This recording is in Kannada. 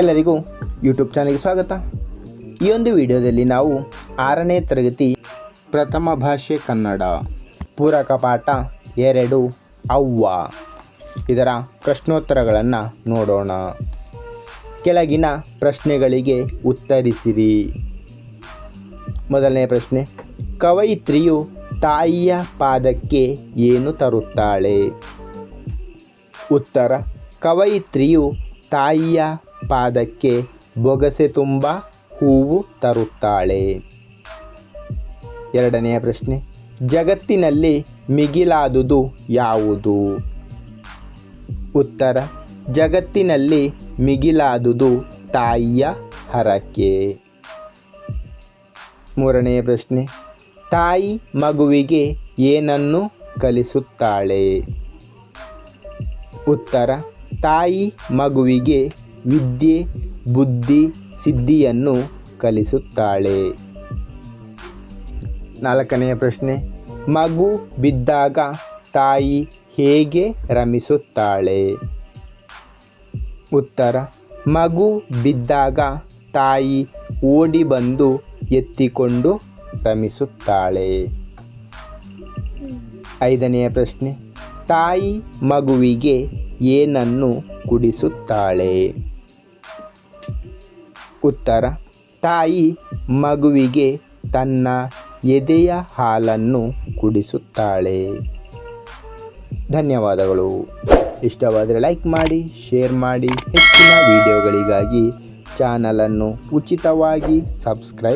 ಎಲ್ಲರಿಗೂ ಯೂಟ್ಯೂಬ್ ಚಾನಲ್ಗೆ ಸ್ವಾಗತ. ಈ ಒಂದು ವಿಡಿಯೋದಲ್ಲಿ ನಾವು ಆರನೇ ತರಗತಿ ಪ್ರಥಮ ಭಾಷೆ ಕನ್ನಡ, ಪೂರಕ ಪಾಠ ಎರಡು ಅವ್ವ. ಇದರ ಪ್ರಶ್ನೋತ್ತರಗಳನ್ನು ನೋಡೋಣ. ಕೆಳಗಿನ ಪ್ರಶ್ನೆಗಳಿಗೆ ಉತ್ತರಿಸಿರಿ. ಮೊದಲನೇ ಪ್ರಶ್ನೆ, ಕವಯಿತ್ರಿಯು ತಾಯಿಯ ಪಾದಕ್ಕೆ ಏನು ತರುತ್ತಾಳೆ? ಉತ್ತರ, ಕವಯಿತ್ರಿಯು ತಾಯಿಯ ಪಾದಕ್ಕೆ ಬೊಗಸೆ ತುಂಬ ಹೂವು ತರುತ್ತಾಳೆ. ಎರಡನೆಯ ಪ್ರಶ್ನೆ, ಜಗತ್ತಿನಲ್ಲಿ ಮಿಗಿಲಾದುದು ಯಾವುದು? ಉತ್ತರ, ಜಗತ್ತಿನಲ್ಲಿ ಮಿಗಿಲಾದುದು ತಾಯಿಯ ಹರಕೆ. ಮೂರನೆಯ ಪ್ರಶ್ನೆ, ತಾಯಿ ಮಗುವಿಗೆ ಏನನ್ನು ಕಲಿಸುತ್ತಾಳೆ? ಉತ್ತರ, ತಾಯಿ ಮಗುವಿಗೆ ವಿದ್ಯೆ, ಬುದ್ಧಿ, ಸಿದ್ಧಿಯನ್ನು ಕಲಿಸುತ್ತಾಳೆ. ನಾಲ್ಕನೆಯ ಪ್ರಶ್ನೆ, ಮಗು ಬಿದ್ದಾಗ ತಾಯಿ ಹೇಗೆ ರಮಿಸುತ್ತಾಳೆ? ಉತ್ತರ, ಮಗು ಬಿದ್ದಾಗ ತಾಯಿ ಓಡಿ ಬಂದು ಎತ್ತಿಕೊಂಡು ರಮಿಸುತ್ತಾಳೆ. ಐದನೆಯ ಪ್ರಶ್ನೆ, ತಾಯಿ ಮಗುವಿಗೆ ಏನನ್ನು ಕುಡಿಸುತ್ತಾಳೆ? ಉತ್ತರ. ತಾಯಿ ಮಗುವಿಗೆ ತನ್ನ ಎದೆಯ ಹಾಲನ್ನು ಕುಡಿಸುತ್ತಾಳೆ. ಧನ್ಯವಾದಗಳು. ಇಷ್ಟವಾದರೆ ಲೈಕ್ ಮಾಡಿ ಶೇರ್ ಮಾಡಿ. ಹೆಚ್ಚಿನ ವಿಡಿಯೋಗಳಿಗಾಗಿ ಚಾನಲನ್ನು ಉಚಿತವಾಗಿ ಸಬ್ಸ್ಕ್ರೈಬ್